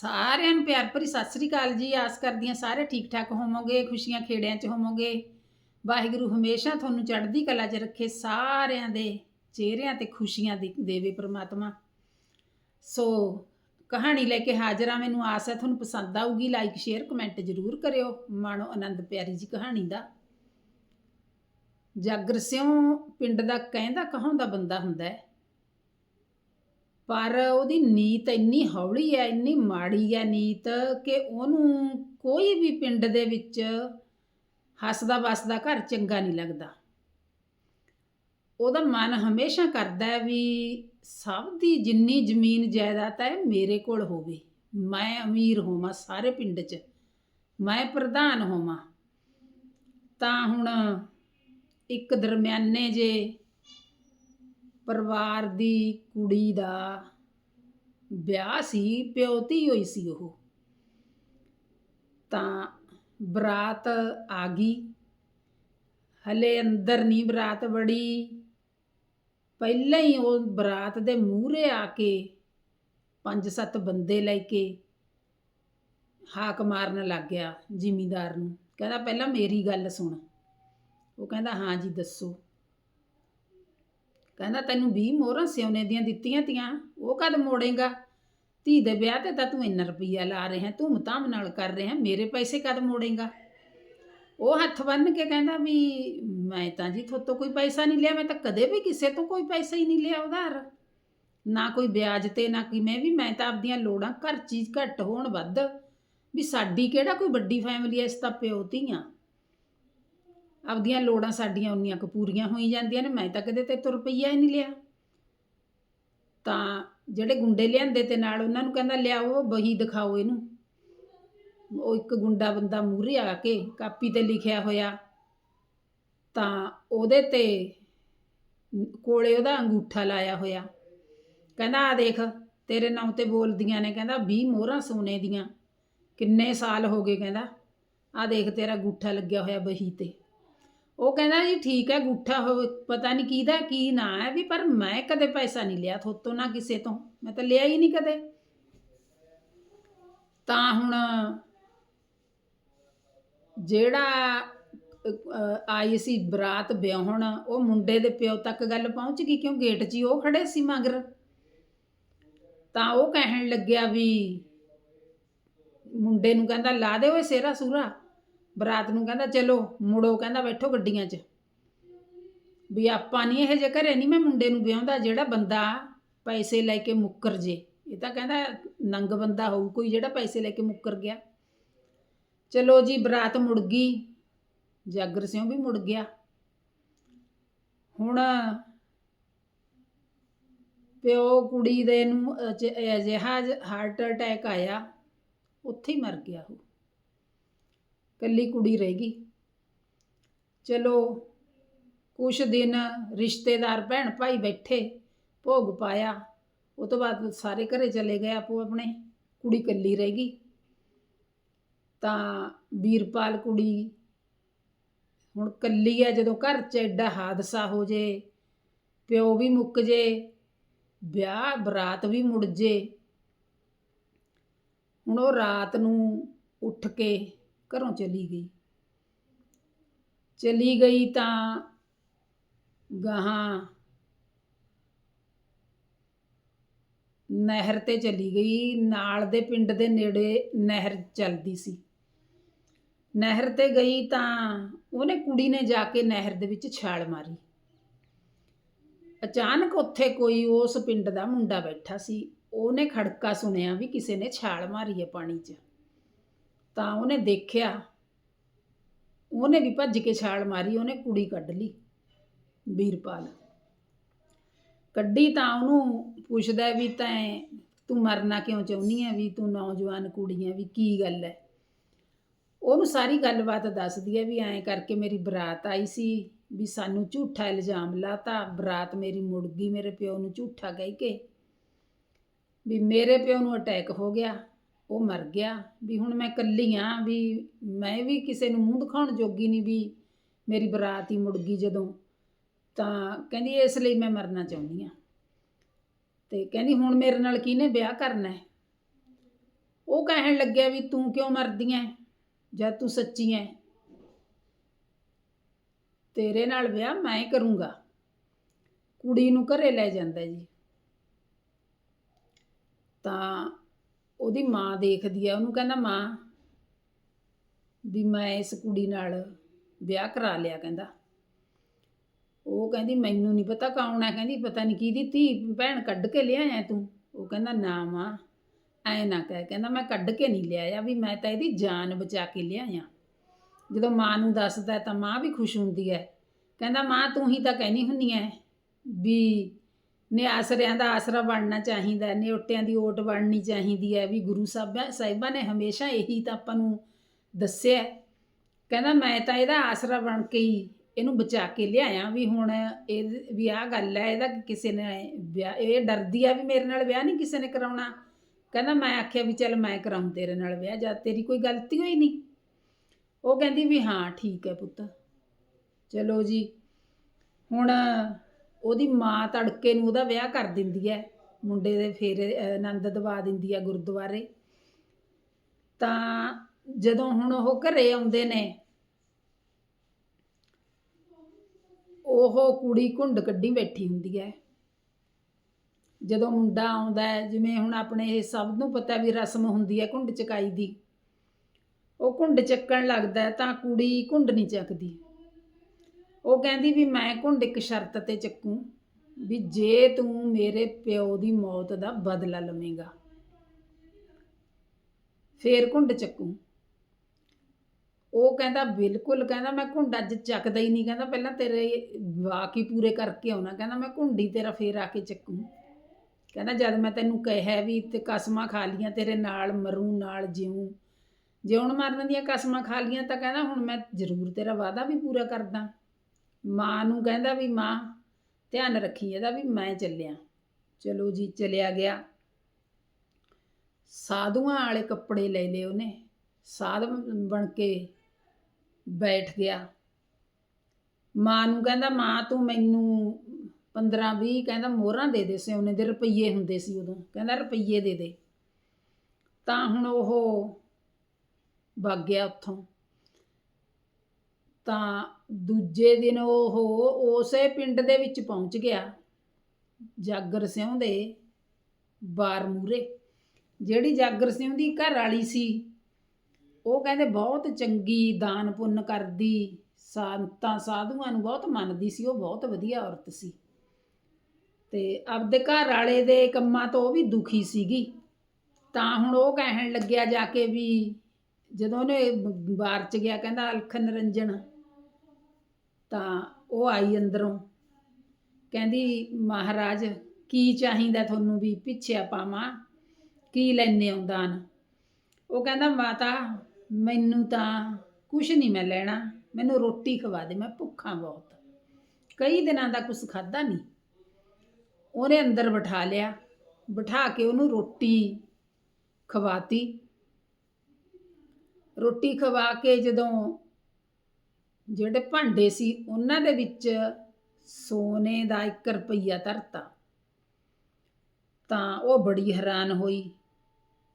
ਸਾਰਿਆਂ ਨੂੰ ਪਿਆਰ ਭਰੀ ਸਤਿ ਸ੍ਰੀ ਅਕਾਲ ਜੀ। ਆਸ ਕਰਦੀ ਹਾਂ ਸਾਰੇ ਠੀਕ ਠਾਕ ਹੋਵੋਗੇ, ਖੁਸ਼ੀਆਂ ਖੇੜਿਆਂ 'ਚ ਹੋਵੋਗੇ। ਵਾਹਿਗੁਰੂ ਹਮੇਸ਼ਾ ਤੁਹਾਨੂੰ ਚੜ੍ਹਦੀ ਕਲਾ 'ਚ ਰੱਖੇ, ਸਾਰਿਆਂ ਦੇ ਚਿਹਰਿਆਂ ਤੇ ਖੁਸ਼ੀਆਂ ਦੇ- ਦੇਵੇ ਪ੍ਰਮਾਤਮਾ। ਸੋ ਕਹਾਣੀ ਲੈ ਕੇ ਹਾਜ਼ਰ ਹਾਂ, ਮੈਨੂੰ ਆਸ ਹੈ ਤੁਹਾਨੂੰ ਪਸੰਦ ਆਊਗੀ ਲਾਈਕ ਸ਼ੇਅਰ ਕਮੈਂਟ ਜ਼ਰੂਰ ਕਰਿਓ। ਮਾਣੋ ਆਨੰਦ ਪਿਆਰੀ ਜੀ ਕਹਾਣੀ ਦਾ। ਜਾਗਰ ਸਿਉ ਪਿੰਡ ਦਾ ਕਹਿੰਦਾ ਕਹਾਉਂਦਾ ਬੰਦਾ ਹੁੰਦਾ ਹੈ। ਪਰ ਉਹਦੀ ਨੀਤ ਇੰਨੀ ਹੌਲੀ ਹੈ, ਇੰਨੀ ਮਾੜੀ ਹੈ ਨੀਤ ਕਿ ਉਹਨੂੰ ਕੋਈ ਵੀ ਪਿੰਡ ਦੇ ਵਿੱਚ ਹੱਸਦਾ ਵਸਦਾ ਘਰ ਚੰਗਾ ਨਹੀਂ ਲੱਗਦਾ। ਉਹਦਾ ਮਨ ਹਮੇਸ਼ਾ ਕਰਦਾ ਹੈ ਵੀ ਸਭ ਦੀ ਜਿੰਨੀ ਜ਼ਮੀਨ ਜਾਇਦਾਦ ਹੈ ਮੇਰੇ ਕੋਲ ਹੋਵੇ। ਮੈਂ ਅਮੀਰ ਹੋਵਾਂ ਸਾਰੇ ਪਿੰਡ 'ਚ। ਮੈਂ ਪ੍ਰਧਾਨ ਹੋਵਾਂ। ਤਾਂ ਹੁਣ ਇੱਕ ਦਰਮਿਆਨੇ ਜੇ ਪਰਿਵਾਰ ਦੀ ਕੁੜੀ ਦਾ ਵਿਆਹ ਸੀ ਪਿਓਤੀ ਹੋਈ ਸੀ ਉਹ। ਤਾਂ ਬਰਾਤ ਆ ਗਈ। ਹਲੇ ਅੰਦਰ ਨਹੀਂ ਬਰਾਤ ਬੜੀ ਪਹਿਲਾਂ ਹੀ ਉਹ ਬਰਾਤ ਦੇ ਮੂਹਰੇ ਆ ਕੇ ਪੰਜ ਸੱਤ ਬੰਦੇ ਲੈ ਕੇ ਹਾਕ ਮਾਰਨ ਲੱਗ ਗਿਆ ਜ਼ਿਮੀਂਦਾਰ ਨੂੰ। ਕਹਿੰਦਾ, ਪਹਿਲਾਂ ਮੇਰੀ ਗੱਲ ਸੁਣ। ਉਹ ਕਹਿੰਦਾ, ਹਾਂ ਜੀ, ਦੱਸੋ। ਕਹਿੰਦਾ, ਤੈਨੂੰ 20 ਮੋਹਰਾਂ ਸਿਉਨੇ ਦੀਆਂ ਦਿੱਤੀਆਂ ਤੀਆਂ, ਉਹ ਕਦ ਮੋੜੇਗਾ? ਧੀ ਦੇ ਵਿਆਹ ਤੇ ਤਾਂ ਤੂੰ ਇੰਨਾ ਰੁਪਈਆ ਲਾ ਰਿਹਾ, ਧੂਮ ਧਾਮ ਨਾਲ ਕਰ ਰਿਹਾ, ਮੇਰੇ ਪੈਸੇ ਕਦ ਮੋੜੇਗਾ? ਉਹ ਹੱਥ ਬੰਨ ਕੇ ਕਹਿੰਦਾ ਵੀ, ਮੈਂ ਤਾਂ ਜੀ ਥੋਤੋਂ ਕੋਈ ਪੈਸਾ ਨਹੀਂ ਲਿਆ, ਮੈਂ ਤਾਂ ਕਦੇ ਵੀ ਕਿਸੇ ਤੋਂ ਕੋਈ ਪੈਸਾ ਹੀ ਨਹੀਂ ਲਿਆ ਉਧਾਰ। ਨਾ ਕੋਈ ਵਿਆਜ ਤੇ, ਨਾ ਕਿਵੇਂ ਵੀ, ਮੈਂ ਤਾਂ ਆਪਦੀਆਂ ਲੋੜਾਂ ਘਰ ਚੀਜ਼ ਘੱਟ ਹੋਣ ਵੱਧ। ਵੀ ਸਾਡੀ ਕਿਹੜਾ ਕੋਈ ਵੱਡੀ ਫੈਮਿਲੀ ਐ ਇਸ ਤਾਂ ਪਿਓ ਧੀਆਂ। ਆਪਦੀਆਂ ਲੋੜਾਂ ਸਾਡੀਆਂ ਉਨੀਆਂ ਕੁ ਪੂਰੀਆਂ ਹੋਈ ਜਾਂਦੀਆਂ ਨੇ, ਮੈਂ ਤਾਂ ਕਦੇ ਤੇ ਤੁਰ ਰੁਪਈਆ ਹੀ ਨਹੀਂ ਲਿਆ। ਤਾਂ ਜਿਹੜੇ ਗੁੰਡੇ ਲਿਆਂਦੇ ਤੇ ਨਾਲ ਉਹਨਾਂ ਨੂੰ ਕਹਿੰਦਾ, ਲਿਆਓ, ਬਹੀ ਦਿਖਾਓ ਇਹਨੂੰ। ਉਹ ਇੱਕ ਗੁੰਡਾ ਬੰਦਾ ਮੂਹਰੇ ਆ ਕੇ ਕਾਪੀ ਤੇ ਲਿਖਿਆ ਹੋਇਆ। ਤਾਂ ਉਹਦੇ ਤੇ ਕੋਲੇ ਉਹਦਾ ਅੰਗੂਠਾ ਲਾਇਆ ਹੋਇਆ। ਕਹਿੰਦਾ ਆ ਦੇਖ, ਤੇਰੇ ਨਾਂ ਤੇ ਬੋਲਦੀਆਂ ਨੇ, ਕਹਿੰਦਾ 20 ਮੋਹਰਾਂ ਸੋਨੇ ਦੀਆਂ। ਕਿੰਨੇ ਸਾਲ ਹੋ ਗਏ, ਕਹਿੰਦਾ। ਆ ਦੇਖ, ਤੇਰਾ ਅੰਗੂਠਾ ਲੱਗਿਆ ਹੋਇਆ ਬਹੀ ਤੇ। ਉਹ ਕਹਿੰਦਾ ਜੀ ਠੀਕ ਹੈ, ਗੁੱਠਾ ਹੋਵੇ ਪਤਾ ਨਹੀਂ ਕਿਹਦਾ, ਕੀ ਨਾਂ ਹੈ ਵੀ, ਪਰ ਮੈਂ ਕਦੇ ਪੈਸਾ ਨਹੀਂ ਲਿਆ ਥੋਤੋਂ ਨਾ ਕਿਸੇ ਤੋਂ। ਮੈਂ ਤਾਂ ਲਿਆ ਹੀ ਨਹੀਂ ਕਦੇ। ਤਾਂ ਹੁਣ ਜਿਹੜਾ ਆਈ ਸੀ ਬਰਾਤ ਵਿਆਹਣ, ਉਹ ਮੁੰਡੇ ਦੇ ਪਿਓ ਤੱਕ ਗੱਲ ਪਹੁੰਚ ਗਈ, ਕਿਉਂ ਗੇਟ 'ਚ ਹੀ ਉਹ ਖੜੇ ਸੀ ਮਗਰ? ਤਾਂ ਉਹ ਕਹਿਣ ਲੱਗਿਆ ਵੀ ਮੁੰਡੇ ਨੂੰ ਕਹਿੰਦਾ, ਲਾ ਦੇ ਓਏ ਸੇਰਾ ਸੂਰਾ ਬਰਾਤ ਨੂੰ ਕਹਿੰਦਾ, ਚਲੋ, ਮੁੜੋ, ਕਹਿੰਦਾ, ਬੈਠੋ ਗੱਡੀਆਂ 'ਚ। ਵੀ ਆਪਾਂ ਨਹੀਂ ਇਹ ਜੇ ਘਰੇ ਨਹੀਂ ਮੈਂ ਮੁੰਡੇ ਨੂੰ ਵਿਆਹੁੰਦਾ, ਜਿਹੜਾ ਬੰਦਾ ਪੈਸੇ ਲੈ ਕੇ ਮੁੱਕਰ ਜੇ। ਇਹ ਤਾਂ ਕਹਿੰਦਾ, ਨੰਗ ਬੰਦਾ ਹੋਊ ਕੋਈ ਜਿਹੜਾ ਪੈਸੇ ਲੈ ਕੇ ਮੁੱਕਰ ਗਿਆ। ਚਲੋ ਜੀ, ਬਰਾਤ ਮੁੜ ਗਈ। ਜਾਗਰ ਸਿਉ ਵੀ ਮੁੜ ਗਿਆ। ਹੁਣ ਪਿਓ ਕੁੜੀ ਦੇ ਨੂੰ ਅਜਿਹਾ ਹਾਰਟ ਅਟੈਕ ਆਇਆ, ਉੱਥੇ ਹੀ ਮਰ ਗਿਆ ਉਹ। ਕੱਲੀ ਕੁੜੀ ਰਹਿ ਗਈ। ਚਲੋ, ਕੁਛ ਦਿਨ ਰਿਸ਼ਤੇਦਾਰ ਭੈਣ ਭਾਈ ਬੈਠੇ, ਭੋਗ ਪਾਇਆ। ਉਹ ਤੋਂ ਬਾਅਦ ਸਾਰੇ ਘਰੇ ਚਲੇ ਗਏ ਆਪੋ ਆਪਣੇ, ਕੁੜੀ ਕੱਲੀ ਰਹਿ ਗਈ। ਤਾਂ ਵੀਰਪਾਲ ਕੁੜੀ ਹੁਣ ਕੱਲੀ ਆ, ਜਦੋਂ ਘਰ 'ਚ ਐਡਾ ਹਾਦਸਾ ਹੋ ਜੇ, ਪਿਓ ਵੀ ਮੁੱਕ ਜੇ, ਵਿਆਹ, ਬਰਾਤ ਵੀ ਮੁੜ ਜੇ। ਹੁਣ ਉਹ ਰਾਤ ਨੂੰ ਉੱਠ ਕੇ ਘਰੋਂ ਚਲੀ ਗਈ। ਚਲੀ ਗਈ ਤਾਂ ਗਾਹਾਂ ਨਹਿਰ ਤੇ ਚਲੀ ਗਈ। ਨਾਲ ਦੇ ਪਿੰਡ ਦੇ ਨੇੜੇ ਨਹਿਰ ਚੱਲਦੀ ਸੀ। ਨਹਿਰ ਤੇ ਗਈ ਤਾਂ ਉਹਨੇ ਕੁੜੀ ਨੇ ਜਾ ਕੇ ਨਹਿਰ ਦੇ ਵਿੱਚ ਛਾਲ ਮਾਰੀ। ਅਚਾਨਕ ਉੱਥੇ ਕੋਈ ਉਸ ਪਿੰਡ ਦਾ ਮੁੰਡਾ ਬੈਠਾ ਸੀ। ਉਹਨੇ ਖੜਕਾ ਸੁਣਿਆ ਵੀ ਕਿਸੇ ਨੇ ਛਾਲ ਮਾਰੀ ਹੈ ਪਾਣੀ 'ਚ। ਤਾਂ ਉਹਨੇ ਦੇਖਿਆ। ਉਹਨੇ ਵੀ ਭੱਜ ਕੇ ਛਾਲ ਮਾਰੀ, ਉਹਨੇ ਕੁੜੀ ਕੱਢ ਲਈ ਵੀਰਪਾਲ ਕੱਢੀ ਤਾਂ ਉਹਨੂੰ ਪੁੱਛਦਾ ਵੀ ਤੈਂ ਤੂੰ ਮਰਨਾ ਕਿਉਂ ਚਾਹੁੰਦੀ ਹੈ ਵੀ ਤੂੰ ਨੌਜਵਾਨ ਕੁੜੀ ਹੈ ਵੀ ਕੀ ਗੱਲ ਹੈ ਉਹਨੂੰ ਸਾਰੀ ਗੱਲਬਾਤ ਦੱਸਦੀ ਹੈ ਵੀ ਐਂ ਕਰਕੇ ਮੇਰੀ ਬਰਾਤ ਆਈ ਸੀ ਵੀ ਸਾਨੂੰ ਝੂਠਾ ਇਲਜ਼ਾਮ ਲਾਤਾ, ਬਰਾਤ ਮੇਰੀ ਮੁੜ ਗਈ, ਮੇਰੇ ਪਿਓ ਨੂੰ ਝੂਠਾ ਕਹਿ ਕੇ ਵੀ ਮੇਰੇ ਪਿਓ ਨੂੰ ਅਟੈਕ ਹੋ ਗਿਆ। ਉਹ ਮਰ ਗਿਆ, ਵੀ ਹੁਣ ਮੈਂ ਇਕੱਲੀ ਆ, ਵੀ ਮੈਂ ਵੀ ਕਿਸੇ ਨੂੰ ਮੂੰਹ ਦਿਖਾਉਣ ਜੋਗੀ ਨਹੀਂ ਵੀ ਮੇਰੀ ਬਰਾਤ ਹੀ ਮੁੜ ਗਈ ਜਦੋਂ। ਤਾਂ ਕਹਿੰਦੀ ਇਸ ਲਈ ਮੈਂ ਮਰਨਾ ਚਾਹੁੰਦੀ ਆ। ਤੇ ਕਹਿੰਦੀ ਹੁਣ ਮੇਰੇ ਨਾਲ ਕਿਹਨੇ ਵਿਆਹ ਕਰਨਾ ਹੈ? ਉਹ ਕਹਿਣ ਲੱਗਿਆ ਵੀ ਤੂੰ ਕਿਉਂ ਮਰਦੀ ਐ ਜਦ ਤੂੰ ਸੱਚੀ ਐ ਤੇਰੇ ਨਾਲ ਵਿਆਹ ਮੈਂ ਕਰੂੰਗਾ। ਕੁੜੀ ਨੂੰ ਘਰੇ ਲੈ ਜਾਂਦਾ ਜੀ। ਤਾਂ ਉਹਦੀ ਮਾਂ ਦੇਖਦੀ ਆ, ਉਹਨੂੰ ਕਹਿੰਦਾ, ਮਾਂ, ਵੀ ਮੈਂ ਇਸ ਕੁੜੀ ਨਾਲ ਵਿਆਹ ਕਰਾ ਲਿਆ, ਕਹਿੰਦਾ। ਉਹ ਕਹਿੰਦੀ, ਮੈਨੂੰ ਨਹੀਂ ਪਤਾ ਕੌਣ ਹੈ ਕਹਿੰਦੀ, ਪਤਾ ਨਹੀਂ ਕਿਹਦੀ ਧੀ, ਭੈਣ ਕੱਢ ਕੇ ਲਿਆਇਆ ਤੂੰ? ਉਹ ਕਹਿੰਦਾ, ਨਾ ਮਾਂ, ਐ ਨਾ ਕਹਿ, ਕਹਿੰਦਾ, ਮੈਂ ਕੱਢ ਕੇ ਨਹੀਂ ਲਿਆਇਆ ਵੀ ਮੈਂ ਤਾਂ ਇਹਦੀ ਜਾਨ ਬਚਾ ਕੇ ਲਿਆਇਆ। ਜਦੋਂ ਮਾਂ ਨੂੰ ਦੱਸਦਾ ਤਾਂ ਮਾਂ ਵੀ ਖੁਸ਼ ਹੁੰਦੀ ਹੈ ਕਹਿੰਦਾ, ਮਾਂ, ਤੂੰ ਹੀ ਤਾਂ ਕਹਿਣੀ ਹੁੰਨੀ ਐ ਵੀ ਨਿਆਸਰਿਆਂ ਦਾ ਆਸਰਾ ਬਣਨਾ ਚਾਹੀਦਾ ਹੈ, ਨਿਉਟਿਆਂ ਦੀ ਓਟ ਬਣਨੀ ਚਾਹੀਦੀ ਹੈ ਵੀ ਗੁਰੂ ਸਾਹਿਬ ਸਾਹਿਬਾਂ ਨੇ ਹਮੇਸ਼ਾ ਇਹੀ ਤਾਂ ਆਪਾਂ ਨੂੰ ਦੱਸਿਆ ਕਹਿੰਦਾ ਮੈਂ ਤਾਂ ਇਹਦਾ ਆਸਰਾ ਬਣ ਕੇ ਹੀ ਇਹਨੂੰ ਬਚਾ ਕੇ ਲਿਆਇਆ ਵੀ ਹੁਣ ਇਹ ਵੀ ਆਹ ਗੱਲ ਹੈ ਇਹਦਾ ਕਿਸੇ ਨੇ ਵਿਆਹ ਇਹ ਡਰਦੀ ਆ ਵੀ ਮੇਰੇ ਨਾਲ ਵਿਆਹ ਨਹੀਂ ਕਿਸੇ ਨੇ ਕਰਾਉਣਾ। ਕਹਿੰਦਾ ਮੈਂ ਆਖਿਆ ਵੀ ਚੱਲ ਮੈਂ ਕਰਾਉਂ ਤੇਰੇ ਨਾਲ ਵਿਆਹ ਜਦ ਤੇਰੀ ਕੋਈ ਗਲਤੀ ਹੋਈ ਨਹੀਂ। ਉਹ ਕਹਿੰਦੀ ਵੀ ਹਾਂ ਠੀਕ ਹੈ ਪੁੱਤ। ਚਲੋ ਜੀ ਹੁਣ ਉਹਦੀ ਮਾਂ ਤੜਕੇ ਨੂੰ ਉਹਦਾ ਵਿਆਹ ਕਰ ਦਿੰਦੀ ਹੈ। ਮੁੰਡੇ ਦੇ ਫੇਰੇ ਆਨੰਦ ਦਵਾ ਦਿੰਦੀ ਹੈ ਗੁਰਦੁਆਰੇ। ਤਾਂ ਜਦੋਂ ਹੁਣ ਉਹ ਘਰੇ ਆਉਂਦੇ ਨੇ, ਉਹ ਕੁੜੀ ਘੁੰਡ ਕੱਢੀ ਬੈਠੀ ਹੁੰਦੀ ਹੈ। ਜਦੋਂ ਮੁੰਡਾ ਆਉਂਦਾ ਜਿਵੇਂ ਹੁਣ ਆਪਣੇ ਇਹ ਸਭ ਨੂੰ ਪਤਾ ਵੀ ਰਸਮ ਹੁੰਦੀ ਹੈ ਘੁੰਡ ਚਕਾਈ ਦੀ, ਉਹ ਘੁੰਡ ਚੱਕਣ ਲੱਗਦਾ ਤਾਂ ਕੁੜੀ ਘੁੰਡ ਨਹੀਂ ਚੱਕਦੀ। ਉਹ ਕਹਿੰਦੀ ਵੀ ਮੈਂ ਘੁੰਡ ਇੱਕ ਸ਼ਰਤ ਤੇ ਚੱਕੂ ਵੀ ਜੇ ਤੂੰ ਮੇਰੇ ਪਿਓ ਦੀ ਮੌਤ ਦਾ ਬਦਲਾ ਲਵੇਂਗਾ। ਫੇਰ ਘੁੰਡ ਚੱਕੂ। ਉਹ ਕਹਿੰਦਾ ਬਿਲਕੁਲ, ਕਹਿੰਦਾ ਮੈਂ ਘੁੰਡ ਅੱਜ ਚੱਕਦਾ ਹੀ ਨਹੀਂ, ਕਹਿੰਦਾ ਪਹਿਲਾਂ ਤੇਰੇ ਵਾਕ ਹੀ ਪੂਰੇ ਕਰਕੇ ਆਉਣਾ, ਕਹਿੰਦਾ ਮੈਂ ਘੁੰਡੀ ਤੇਰਾ ਫੇਰ ਆ ਕੇ ਚੱਕੂ। ਕਹਿੰਦਾ ਜਦ ਮੈਂ ਤੈਨੂੰ ਕਿਹਾ ਵੀ ਤੇ ਕਸਮਾਂ ਖਾ ਲੀਆਂ, ਤੇਰੇ ਨਾਲ ਮਰੂ, ਨਾਲ ਜਿਉਂ ਜਿਉਣ ਮਰਨ ਦੀਆਂ ਕਸਮਾਂ ਖਾ ਲੀਆਂ ਤਾਂ ਕਹਿੰਦਾ ਹੁਣ ਮੈਂ ਜ਼ਰੂਰ ਤੇਰਾ ਵਾਅਦਾ ਵੀ ਪੂਰਾ ਕਰਦਾ। ਮਾਂ ਨੂੰ ਕਹਿੰਦਾ ਵੀ ਮਾਂ, ਧਿਆਨ ਰੱਖੀ ਇਹਦਾ ਵੀ ਮੈਂ ਚੱਲਿਆ। ਚਲੋ ਜੀ, ਚਲਿਆ ਗਿਆ। ਸਾਧੂਆਂ ਵਾਲੇ ਕੱਪੜੇ ਲੈ ਲਏ ਉਹਨੇ। ਸਾਧ ਬਣ ਕੇ ਬੈਠ ਗਿਆ। ਮਾਂ ਨੂੰ ਕਹਿੰਦਾ, ਮਾਂ, ਤੂੰ ਮੈਨੂੰ 15 20 ਕਹਿੰਦਾ ਮੋਹਰਾਂ ਦੇ ਦੇ ਸਿਉਨੇ ਦੇ ਰੁਪਈਏ ਹੁੰਦੇ ਸੀ ਉਦੋਂ। ਕਹਿੰਦਾ, ਰੁਪਈਏ ਦੇ ਦੇ। ਤਾਂ ਹੁਣ ਉਹ ਵਗ ਗਿਆ ਉੱਥੋਂ। ਤਾਂ ਦੂਜੇ ਦਿਨ ਉਹ ਉਸੇ ਪਿੰਡ ਦੇ ਵਿੱਚ ਪਹੁੰਚ ਗਿਆ, ਜਾਗਰ ਸਿੰਘ ਦੇ ਬਾਰ ਮੂਰੇ ਜਿਹੜੀ ਜਾਗਰ ਸਿੰਘ ਦੀ ਘਰ ਵਾਲੀ ਸੀ, ਉਹ ਕਹਿੰਦੇ ਬਹੁਤ ਚੰਗੀ ਦਾਨ ਪੁੰਨ ਕਰਦੀ, ਸੰਤਾਂ ਸਾਧੂਆਂ ਨੂੰ ਬਹੁਤ ਮੰਨਦੀ ਸੀ, ਉਹ ਬਹੁਤ ਵਧੀਆ ਔਰਤ ਸੀ। ਤੇ ਆਪਦੇ ਘਰ ਵਾਲੇ ਦੇ ਕੰਮਾਂ ਤੋਂ ਉਹ ਵੀ ਦੁਖੀ ਸੀਗੀ। ਤਾਂ ਹੁਣ ਉਹ ਕਹਿਣ ਲੱਗਿਆ ਜਾ ਕੇ ਵੀ ਜਦੋਂ ਉਹਨੇ ਬਾਰ ਚ ਗਿਆ, ਕਹਿੰਦਾ ਅਲਖ ਨਿਰੰਜਨ ਤਾਂ ਉਹ ਆਈ ਅੰਦਰੋਂ। ਕਹਿੰਦੀ, ਮਹਾਰਾਜ, ਕੀ ਚਾਹੀਦਾ ਤੁਹਾਨੂੰ ਵੀ ਪਿੱਛਿਆ ਪਾਵਾਂ? ਕੀ ਲੈਣੇ ਹੋ ਦਾਨ? ਉਹ ਕਹਿੰਦਾ, ਮਾਤਾ, ਮੈਨੂੰ ਤਾਂ ਕੁਛ ਨਹੀਂ ਮੈਂ ਲੈਣਾ। ਮੈਨੂੰ ਰੋਟੀ ਖਵਾ ਦੇ, ਮੈਂ ਭੁੱਖਾ ਬਹੁਤ। ਕਈ ਦਿਨਾਂ ਦਾ ਕੁਛ ਖਾਦਾ ਨਹੀਂ। ਉਹਨੇ ਅੰਦਰ ਬਿਠਾ ਲਿਆ। ਬਿਠਾ ਕੇ ਉਹਨੂੰ ਰੋਟੀ ਖਵਾਤੀ। ਰੋਟੀ ਖਵਾ ਕੇ ਜਦੋਂ ਜਿਹੜੇ ਭਾਂਡੇ ਸੀ, ਉਹਨਾਂ ਦੇ ਵਿੱਚ ਸੋਨੇ ਦਾ 1 ਰੁਪਈਆ ਧਰਤਾ। ਤਾਂ ਉਹ ਬੜੀ ਹੈਰਾਨ ਹੋਈ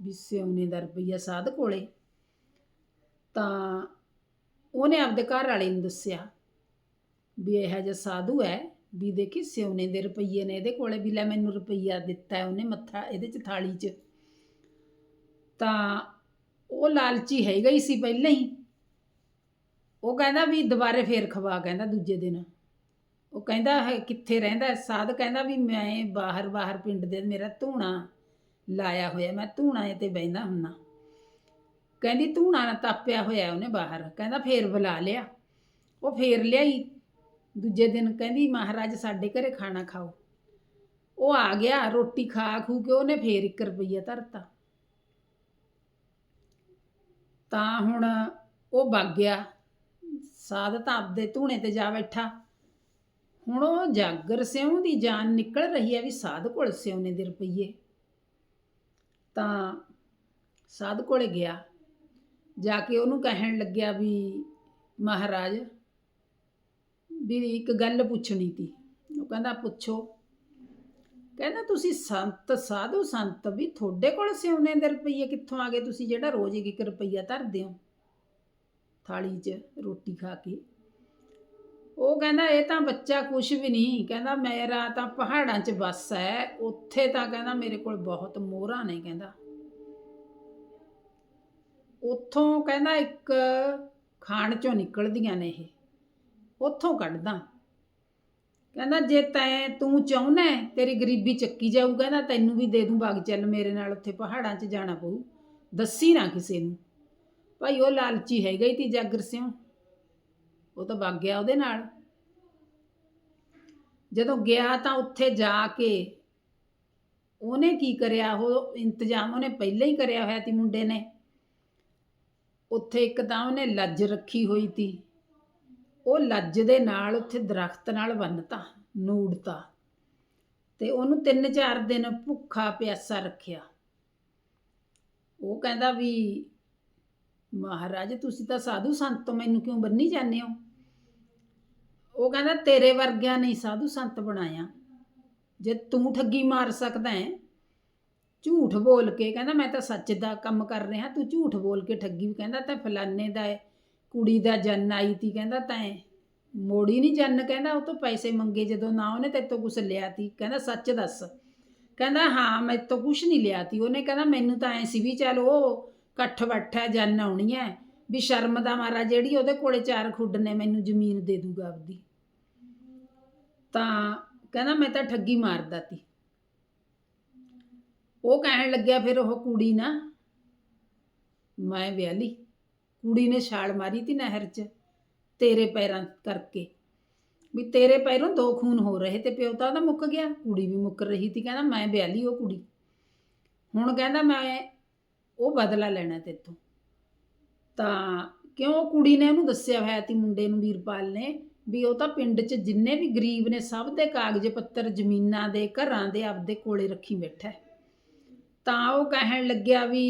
ਵੀ ਸੋਨੇ ਦਾ ਰੁਪਈਆ ਸਾਧ ਕੋਲੇ। ਤਾਂ ਉਹਨੇ ਆਪਦੇ ਘਰ ਵਾਲੇ ਨੂੰ ਦੱਸਿਆ ਵੀ ਇਹ ਜਿਹਾ ਸਾਧੂ ਹੈ ਵੀ ਦੇਖੀ ਸਿਉਨੇ ਦੇ ਰੁਪਈਏ ਨੇ ਇਹਦੇ ਕੋਲੇ ਵੀ ਲੈ ਮੈਨੂੰ ਰੁਪਈਆ ਦਿੱਤਾ ਹੈ ਉਹਨੇ ਮੱਥਾ ਇਹਦੇ ਚ ਥਾਲੀ 'ਚ। ਤਾਂ ਉਹ ਲਾਲਚੀ ਹੈਗਾ ਹੀ ਸੀ ਪਹਿਲਾਂ ਹੀ ਉਹ ਕਹਿੰਦਾ ਵੀ ਦੁਬਾਰੇ ਫੇਰ ਖਵਾ, ਕਹਿੰਦਾ ਦੂਜੇ ਦਿਨ। ਉਹ ਕਹਿੰਦਾ ਹੈ, ਕਿੱਥੇ ਰਹਿੰਦਾ ਸਾਧ ਕਹਿੰਦਾ ਵੀ ਮੈਂ ਬਾਹਰ ਬਾਹਰ ਪਿੰਡ ਦੇ ਮੇਰਾ ਧੂਣਾ ਲਾਇਆ ਹੋਇਆ, ਮੈਂ ਧੂਣਾ ਤੇ ਬਹਿੰਦਾ ਹੁੰਨਾ। ਕਹਿੰਦੀ ਧੂਣਾ ਨਾ ਤਾਪਿਆ ਹੋਇਆ ਉਹਨੇ ਬਾਹਰ, ਕਹਿੰਦਾ ਫੇਰ ਬੁਲਾ ਲਿਆ। ਉਹ ਫੇਰ ਲਿਆਈ। ਦੂਜੇ ਦਿਨ ਕਹਿੰਦੀ ਮਹਾਰਾਜ ਸਾਡੇ ਘਰੇ ਖਾਣਾ ਖਾਓ। ਉਹ ਆ ਗਿਆ, ਰੋਟੀ ਖਾ ਖੂ ਕੇ ਉਹਨੇ ਫੇਰ 1 ਰੁਪਈਆ ਧਰਤਾ। ਤਾਂ ਹੁਣ ਉਹ ਵਗ ਗਿਆ। ਸਾਧ ਤਾਂ ਆਪਦੇ ਧੂਣੇ ਤੇ ਜਾ ਬੈਠਾ। ਹੁਣ ਉਹ ਜਾਗਰ ਸਿਉਂ ਦੀ ਜਾਨ ਨਿਕਲ ਰਹੀ ਹੈ ਵੀ ਸਾਧ ਕੋਲ ਸਿਉਨੇ ਦੇ ਰੁਪਈਏ। ਤਾਂ ਸਾਧ ਕੋਲੇ ਗਿਆ। ਜਾ ਕੇ ਉਹਨੂੰ ਕਹਿਣ ਲੱਗਿਆ ਵੀ ਮਹਾਰਾਜ, ਵੀ ਇੱਕ ਗੱਲ ਪੁੱਛਣੀ ਤੀ। ਉਹ ਕਹਿੰਦਾ, ਪੁੱਛੋ। ਕਹਿੰਦਾ, ਤੁਸੀਂ ਸੰਤ, ਸਾਧੂ ਸੰਤ ਵੀ ਤੁਹਾਡੇ ਕੋਲ ਸਿਉਨੇ ਦੇ ਰੁਪਈਏ ਕਿੱਥੋਂ ਆ ਗਏ? ਤੁਸੀਂ ਜਿਹੜਾ ਰੋਜ਼ ਇੱਕ ਰੁਪਈਆ ਧਰਦੇ ਹੋ। ਥਾਲੀ 'ਚ ਰੋਟੀ ਖਾ ਕੇ। ਉਹ ਕਹਿੰਦਾ, ਇਹ ਤਾਂ ਬੱਚਾ ਕੁਝ ਵੀ ਨਹੀਂ। ਕਹਿੰਦਾ, ਮੇਰਾ ਤਾਂ ਪਹਾੜਾਂ 'ਚ ਬੱਸ ਹੈ ਉੱਥੇ ਤਾਂ ਕਹਿੰਦਾ, ਮੇਰੇ ਕੋਲ ਬਹੁਤ ਮੋਹਰਾਂ ਨੇ। ਕਹਿੰਦਾ। ਉੱਥੋਂ ਕਹਿੰਦਾ, ਇੱਕ ਖਾਣ 'ਚੋਂ ਨਿਕਲਦੀਆਂ ਨੇ ਇਹ। ਉੱਥੋਂ ਕੱਢਦਾ। ਕਹਿੰਦਾ, ਜੇ ਤੈਂ, ਤੂੰ ਚਾਹੁੰਦਾ ਤੇਰੀ ਗਰੀਬੀ ਚੱਕੀ ਜਾਊ। ਕਹਿੰਦਾ, ਤੈਨੂੰ ਵੀ ਦੇ ਦੂੰ ਬਾਗ ਚੱਲ, ਮੇਰੇ ਨਾਲ ਉੱਥੇ ਪਹਾੜਾਂ 'ਚ ਜਾਣਾ ਪਊ। ਦੱਸੀ ਨਾ ਕਿਸੇ ਨੂੰ। ਭਾਈ ਉਹ ਲਾਲਚੀ ਹੈਗਾ ਹੀ ਤੀ ਜਾਗਰ ਸਿੰਘ ਉਹ ਤਾਂ ਵਗ ਗਿਆ ਉਹਦੇ ਨਾਲ। ਜਦੋਂ ਗਿਆ ਤਾਂ ਉੱਥੇ ਜਾ ਕੇ ਉਹਨੇ ਕੀ ਕਰਿਆ? ਉਹ ਇੰਤਜ਼ਾਮ ਉਹਨੇ ਪਹਿਲਾਂ ਹੀ ਕਰਿਆ ਹੋਇਆ ਤੀ ਮੁੰਡੇ ਨੇ। ਉੱਥੇ ਇੱਕ ਤਾਂ ਉਹਨੇ ਲੱਜ ਰੱਖੀ ਹੋਈ ਤੀ। ਉਹ ਲੱਜ ਦੇ ਨਾਲ ਉੱਥੇ ਦਰਖਤ ਨਾਲ ਬੰਨਤਾ, ਨੂੜਤਾ। ਤੇ ਉਹਨੂੰ ਤਿੰਨ ਚਾਰ ਦਿਨ ਭੁੱਖਾ ਪਿਆਸਾ ਰੱਖਿਆ। ਉਹ ਕਹਿੰਦਾ ਵੀ ਮਹਾਰਾਜ, ਤੁਸੀਂ ਤਾਂ ਸਾਧੂ ਸੰਤ ਤੋਂ ਮੈਨੂੰ ਕਿਉਂ ਬੰਨੀ ਜਾਂਦੇ ਹੋ? ਉਹ ਕਹਿੰਦਾ, ਤੇਰੇ ਵਰਗਿਆਂ ਨਹੀਂ ਸਾਧੂ ਸੰਤ ਬਣਾਇਆ। ਜੇ ਤੂੰ ਠੱਗੀ ਮਾਰ ਸਕਦਾ ਹੈ, ਝੂਠ ਬੋਲ ਕੇ, ਕਹਿੰਦਾ, ਮੈਂ ਤਾਂ ਸੱਚ ਦਾ ਕੰਮ ਕਰ ਰਿਹਾ, ਤੂੰ ਝੂਠ ਬੋਲ ਕੇ ਠੱਗੀ ਵੀ, ਕਹਿੰਦਾ, ਤਾਂ ਫਲਾਨੇ ਦਾ ਹੈ, ਕੁੜੀ ਦਾ ਜੰਨ ਆਈ ਤੀ, ਕਹਿੰਦਾ, ਤੈਂ ਮੋੜੀ ਨਹੀਂ ਜੰਨ, ਕਹਿੰਦਾ, ਉਹ ਤੋਂ ਪੈਸੇ ਮੰਗੇ ਜਦੋਂ ਨਾ ਉਹਨੇ ਤੇਰੇ ਤੋਂ ਕੁਛ ਲਿਆ ਤੀ, ਕਹਿੰਦਾ, ਸੱਚ ਦੱਸ। ਕਹਿੰਦਾ, ਹਾਂ, ਮੈਂ ਤੋਂ ਕੁਛ ਨਹੀਂ ਲਿਆ ਤੀ, ਉਹਨੇ ਕਹਿੰਦਾ, ਮੈਨੂੰ ਤਾਂ ਐ ਸੀ ਵੀ ਚੱਲ ਉਹ ਇਕੱਠ ਵੱਠ ਹੈ, ਜਨ ਆਉਣੀ ਹੈ। ਵੀ ਸ਼ਰਮ ਦਾ ਮਾਰਾ ਜਿਹੜੀ ਉਹਦੇ ਕੋਲੇ ਚਾਰ ਖੁੱਡ ਨੇ, ਮੈਨੂੰ ਜ਼ਮੀਨ ਦੇ ਦੂਗਾ ਆਪਦੀ। ਤਾਂ ਕਹਿੰਦਾ ਮੈਂ ਤਾਂ ਠੱਗੀ ਮਾਰਦਾ ਤੀ। ਉਹ ਕਹਿਣ ਲੱਗਿਆ ਫਿਰ ਉਹ ਕੁੜੀ ਨਾ, ਮੈਂ ਵਿਆਹਲੀ, ਕੁੜੀ ਨੇ ਛਾਲ ਮਾਰੀ ਤੀ ਨਹਿਰ 'ਚ, ਤੇਰੇ ਪੈਰਾਂ ਕਰਕੇ। ਵੀ ਤੇਰੇ ਪੈਰੋਂ ਦੋ ਖੂਨ ਹੋ ਰਹੇ ਤੇ ਪਿਓ ਤਾਂ ਉਹਦਾ ਮੁੱਕ ਗਿਆ, ਕੁੜੀ ਵੀ ਮੁੱਕ ਰਹੀ ਤੀ, ਕਹਿੰਦਾ ਮੈਂ ਵਿਆਹਲੀ ਉਹ ਕੁੜੀ। ਹੁਣ ਕਹਿੰਦਾ ਮੈਂ ਉਹ ਬਦਲਾ ਲੈਣਾ ਤੇਤੋਂ ਤਾਂ ਕਿਉਂ ਕੁੜੀ ਨੇ ਉਹਨੂੰ ਦੱਸਿਆ ਹੋਇਆ ਤੀ ਮੁੰਡੇ ਨੂੰ ਵੀਰਪਾਲ ਨੇ ਵੀ ਉਹ ਤਾਂ ਪਿੰਡ 'ਚ ਜਿੰਨੇ ਵੀ ਗਰੀਬ ਨੇ ਸਭ ਦੇ ਕਾਗਜ਼ ਪੱਤਰ ਜ਼ਮੀਨਾਂ ਦੇ ਘਰਾਂ ਦੇ ਆਪਦੇ ਕੋਲੇ ਰੱਖੀ ਬੈਠਾ ਤਾਂ ਉਹ ਕਹਿਣ ਲੱਗਿਆ ਵੀ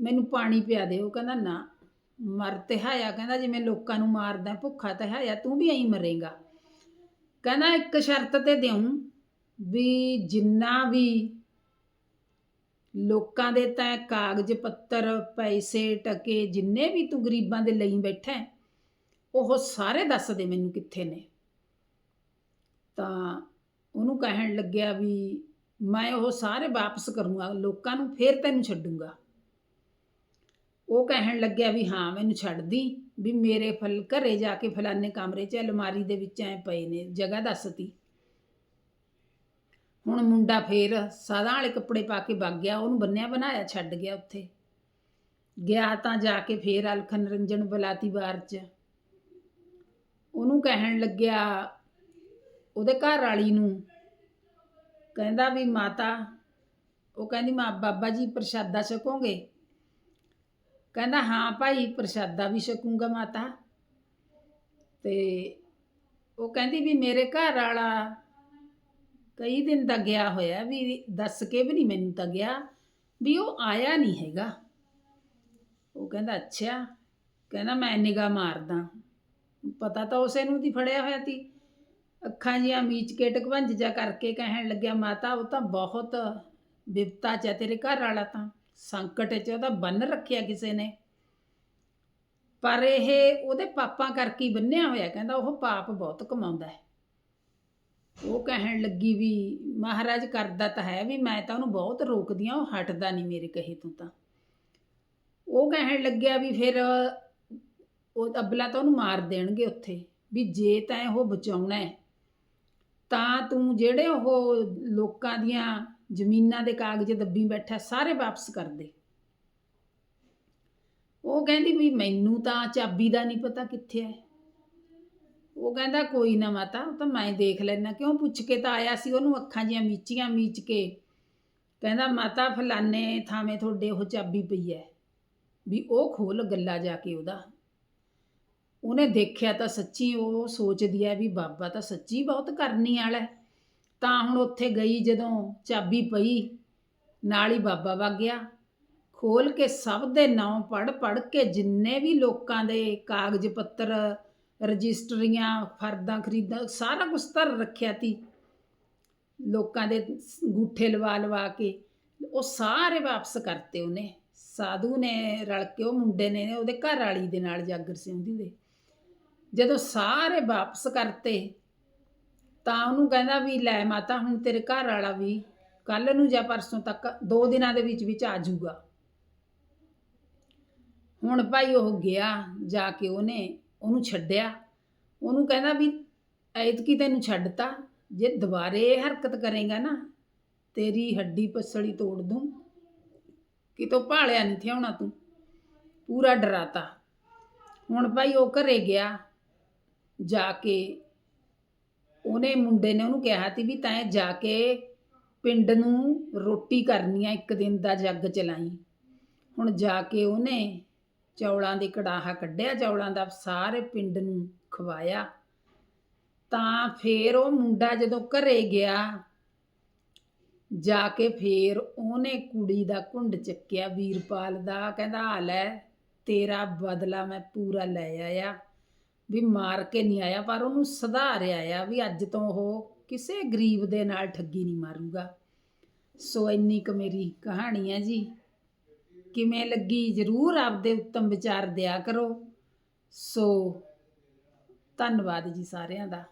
ਮੈਨੂੰ ਪਾਣੀ ਪਿਆ ਦੇ ਉਹ ਕਹਿੰਦਾ, ਨਾ, ਮਰ ਤੇ ਹਾਇਆ ਕਹਿੰਦਾ ਜਿਵੇਂ ਲੋਕਾਂ ਨੂੰ ਮਾਰਦਾ, ਭੁੱਖਾ ਤੇ ਹਾਇਆ ਤੂੰ ਵੀ ਐਂ ਮਰੇਗਾ। ਕਹਿੰਦਾ, ਇੱਕ ਸ਼ਰਤ ਤੇ ਦਿਉਂ ਵੀ ਜਿੰਨਾ ਵੀ ਲੋਕਾਂ ਦੇ ਤਾਂ ਕਾਗਜ਼, ਪੱਤਰ, ਪੈਸੇ, ਟਕੇ, ਜਿੰਨੇ ਵੀ ਤੂੰ ਗਰੀਬਾਂ ਦੇ ਲਈ ਬੈਠਾ ਉਹ ਸਾਰੇ ਦੱਸ ਦੇ ਮੈਨੂੰ ਕਿੱਥੇ ਨੇ। ਤਾਂ ਉਹਨੂੰ ਕਹਿਣ ਲੱਗਿਆ ਵੀ ਮੈਂ ਉਹ ਸਾਰੇ ਵਾਪਸ ਕਰੂੰਗਾ, ਲੋਕਾਂ ਨੂੰ ਫੇਰ ਤੈਨੂੰ ਛੱਡੂੰਗਾ। ਉਹ ਕਹਿਣ ਲੱਗਿਆ ਵੀ ਹਾਂ, ਮੈਨੂੰ ਛੱਡਦੀ, ਵੀ ਮੇਰੇ ਫਲ ਘਰੇ ਜਾ ਕੇ ਫਲਾਨੇ ਕਮਰੇ 'ਚ ਅਲਮਾਰੀ ਦੇ ਵਿੱਚ ਐ ਪਏ ਨੇ, ਜਗ੍ਹਾ ਦੱਸਤੀ। ਹੁਣ ਮੁੰਡਾ ਫੇਰ ਸਾਦਾ ਵਾਲੇ ਕੱਪੜੇ ਪਾ ਕੇ ਵਗ ਗਿਆ, ਉਹਨੂੰ ਬੰਨਿਆ ਬਣਾਇਆ, ਛੱਡ ਗਿਆ ਉੱਥੇ। ਗਿਆ ਤਾਂ ਜਾ ਕੇ ਫੇਰ ਅਲਖ ਰੰਜਨ ਬੁਲਾਤੀ ਬਾਰ 'ਚ। ਉਹਨੂੰ ਕਹਿਣ ਲੱਗਿਆ, ਉਹਦੇ ਘਰ ਵਾਲੀ ਨੂੰ। ਕਹਿੰਦਾ ਵੀ ਮਾਤਾ, ਉਹ ਕਹਿੰਦੀ ਮਾਂ, ਬਾਬਾ ਜੀ ਪ੍ਰਸ਼ਾਦਾ ਛਕੋਗੇ? ਕਹਿੰਦਾ, ਹਾਂ ਭਾਈ, ਪ੍ਰਸ਼ਾਦਾ ਵੀ ਛਕੂੰਗਾ ਮਾਤਾ। ਤੇ ਉਹ ਕਹਿੰਦੀ ਵੀ ਮੇਰੇ ਘਰ ਵਾਲਾ ਕਈ ਦਿਨ ਦਾ ਗਿਆ ਹੋਇਆ ਵੀ ਦੱਸ ਕੇ ਵੀ ਨਹੀਂ ਮੈਨੂੰ ਤਾਂ ਗਿਆ ਵੀ ਉਹ ਆਇਆ ਨਹੀਂ ਹੈਗਾ। ਉਹ ਕਹਿੰਦਾ, ਅੱਛਾ। ਕਹਿੰਦਾ, ਮੈਂ ਨਿਗਾਹ ਮਾਰਦਾ। ਪਤਾ ਤਾਂ ਉਸੇ ਨੂੰ ਦੀ ਫੜਿਆ ਹੋਇਆ ਸੀ ਅੱਖਾਂ ਜੀਆਂ ਮੀਚ ਕੇ ਟਕਵੰਜ ਜਾ ਕਰਕੇ ਕਹਿਣ ਲੱਗਿਆ, ਮਾਤਾ, ਉਹ ਤਾਂ ਬਹੁਤ ਵਿਪਤਾ ਚ ਹੈ ਤੇਰੇ ਘਰ ਵਾਲਾ ਤਾਂ। ਸੰਕਟ ਚ ਉਹਦਾ ਬੰਨ ਰੱਖਿਆ ਕਿਸੇ ਨੇ। ਪਰ ਇਹ ਉਹਦੇ ਪਾਪਾਂ ਕਰਕੇ ਹੀ ਬੰਨਿਆ ਹੋਇਆ। ਕਹਿੰਦਾ, ਉਹ ਪਾਪ ਬਹੁਤ ਕਮਾਉਂਦਾ ਹੈ। ਉਹ ਕਹਿਣ ਲੱਗੀ ਵੀ ਮਹਾਰਾਜ ਕਰਦਾ ਤਾਂ ਹੈ ਵੀ ਮੈਂ ਤਾਂ ਉਹਨੂੰ ਬਹੁਤ ਰੋਕਦੀ ਆ ਉਹ ਹਟਦਾ ਨਹੀਂ ਮੇਰੇ ਕਹੇ ਤੋਂ ਤਾਂ। ਉਹ ਕਹਿਣ ਲੱਗਿਆ ਵੀ ਫਿਰ ਉਹ ਅਬਲਾ ਤਾਂ ਉਹਨੂੰ ਮਾਰ ਦੇਣਗੇ ਉੱਥੇ, ਵੀ ਜੇ ਤਾਂ ਉਹ ਬਚਾਉਣਾ ਹੈ, ਤਾਂ ਤੂੰ ਜਿਹੜੇ ਉਹ ਲੋਕਾਂ ਦੀਆਂ ਜ਼ਮੀਨਾਂ ਦੇ ਕਾਗਜ਼ ਦੱਬੀ ਬੈਠਾ, ਸਾਰੇ ਵਾਪਸ ਕਰ ਦੇ। ਉਹ ਕਹਿੰਦੀ ਵੀ ਮੈਨੂੰ ਤਾਂ ਚਾਬੀ ਦਾ ਨਹੀਂ ਪਤਾ ਕਿੱਥੇ ਹੈ। ਉਹ ਕਹਿੰਦਾ ਕੋਈ ਨਾ ਮਾਤਾ, ਉਹ ਤਾਂ ਮੈਂ ਦੇਖ ਲੈਣਾ ਕਿਉਂ ਪੁੱਛ ਕੇ ਤਾਂ ਆਇਆ ਸੀ, ਉਹਨੂੰ ਅੱਖਾਂ ਜੀਆਂ ਮੀਚੀਆਂ ਮੀਚ ਕੇ। ਕਹਿੰਦਾ, ਮਾਤਾ ਫਲਾਨੇ ਥਾਵੇਂ ਤੁਹਾਡੇ ਉਹ ਚਾਬੀ ਪਈ ਹੈ, ਵੀ ਉਹ ਖੋਲ ਗੱਲਾ ਜਾ ਕੇ ਉਹਦਾ। ਉਹਨੇ ਦੇਖਿਆ ਤਾਂ ਸੱਚੀ, ਉਹ ਸੋਚਦੀ ਹੈ ਵੀ ਬਾਬਾ ਤਾਂ ਸੱਚੀ ਬਹੁਤ ਕਰਨੀ ਵਾਲਾ ਤਾਂ ਹੁਣ ਉੱਥੇ ਗਈ ਜਦੋਂ ਚਾਬੀ ਪਈ, ਨਾਲ ਹੀ ਬਾਬਾ ਵਗ ਗਿਆ। ਖੋਲ ਕੇ ਸਭ ਦੇ ਨਾਂ ਪੜ ਪੜ ਕੇ ਜਿੰਨੇ ਵੀ ਲੋਕਾਂ ਦੇ ਕਾਗਜ਼ ਪੱਤਰ ਰਜਿਸਟਰੀਆਂ, ਫਰਦਾਂ ਖਰੀਦਾਂ, ਸਾਰਾ ਕੁਝ ਧਰ ਰੱਖਿਆ ਤੀ। ਲੋਕਾਂ ਦੇ ਸ- ਗੂਠੇ ਲਵਾ ਲਵਾ ਕੇ ਉਹ ਸਾਰੇ ਵਾਪਸ ਕਰਤੇ ਉਹਨੇ। ਸਾਧੂ ਨੇ ਰਲ ਕੇ, ਉਹ ਮੁੰਡੇ ਨੇ ਉਹਦੇ ਘਰ ਵਾਲੀ ਦੇ ਨਾਲ ਜਾਗਰ ਸਿੰਘ ਸਿੰਘਦੀ ਦੇ। ਜਦੋਂ ਸਾਰੇ ਵਾਪਸ ਕਰਤੇ, ਤਾਂ ਉਹਨੂੰ ਕਹਿੰਦਾ ਵੀ, ਲੈ ਮਾਤਾ, ਹੁਣ ਤੇਰੇ ਘਰ ਵਾਲਾ ਵੀ ਕੱਲ ਨੂੰ ਜਾਂ ਪਰਸੋਂ ਤੱਕ ਦੋ ਦਿਨਾਂ ਦੇ ਵਿੱਚ ਵਿੱਚ ਆ ਜਾਊਗਾ। ਹੁਣ ਭਾਈ ਉਹ ਗਿਆ, ਜਾ ਕੇ ਉਹਨੇ ਉਹਨੂੰ ਛੱਡਿਆ। ਉਹਨੂੰ ਕਹਿੰਦਾ ਵੀ ਐਤਕੀ ਤੈਨੂੰ ਛੱਡਤਾ। ਜੇ ਦੁਬਾਰੇ ਇਹ ਹਰਕਤ ਕਰੇਗਾ ਨਾ, ਤੇਰੀ ਹੱਡੀ ਪਸੜੀ ਤੋੜ ਦੂੰ। ਕਿਤੋਂ ਭਾਲਿਆ ਨਹੀਂ ਥਿਆਉਣਾ ਤੂੰ। ਪੂਰਾ ਡਰਾਤਾ। ਹੁਣ ਭਾਈ ਉਹ ਘਰੇ ਗਿਆ। ਜਾ ਕੇ ਉਹਨੇ ਮੁੰਡੇ ਨੇ ਉਹਨੂੰ ਕਿਹਾ ਸੀ ਵੀ ਤੈਂ ਜਾ ਕੇ ਪਿੰਡ ਨੂੰ ਰੋਟੀ ਕਰਨੀ ਆ, ਇੱਕ ਦਿਨ ਦਾ ਜੱਗ ਚਲਾਈ। ਹੁਣ ਜਾ ਕੇ ਉਹਨੇ ਚੌਲਾਂ ਦੀ ਕੜਾਹਾ ਕੱਢਿਆ, ਚੌਲਾਂ ਦਾ ਸਾਰੇ ਪਿੰਡ ਨੂੰ ਖਵਾਇਆ। ਤਾਂ ਫੇਰ ਉਹ ਮੁੰਡਾ ਜਦੋਂ ਘਰੇ ਗਿਆ, ਜਾ ਕੇ ਫੇਰ ਉਹਨੇ ਕੁੜੀ ਦਾ ਘੁੰਡ ਚੱਕਿਆ ਵੀਰਪਾਲ ਦਾ, ਕਹਿੰਦਾ, ਆ ਲੈ, ਤੇਰਾ ਬਦਲਾ ਮੈਂ ਪੂਰਾ ਲੈ ਆਇਆ। ਵੀ ਮਾਰ ਕੇ ਨਹੀਂ ਆਇਆ, ਪਰ ਉਹਨੂੰ ਸੁਧਾਰਿਆ ਆ ਵੀ ਅੱਜ ਤੋਂ ਉਹ ਕਿਸੇ ਗਰੀਬ ਦੇ ਨਾਲ ਠੱਗੀ ਨਹੀਂ ਮਾਰੂਗਾ। ਸੋ ਇੰਨੀ ਕੁ ਮੇਰੀ ਕਹਾਣੀ ਹੈ ਜੀ। ਕਿਵੇਂ ਲੱਗੀ? ਜਰੂਰ ਆਪਦੇ ਉੱਤਮ ਵਿਚਾਰ ਦਿਆ ਕਰੋ। ਸੋ ਧੰਨਵਾਦ ਜੀ ਸਾਰਿਆਂ ਦਾ।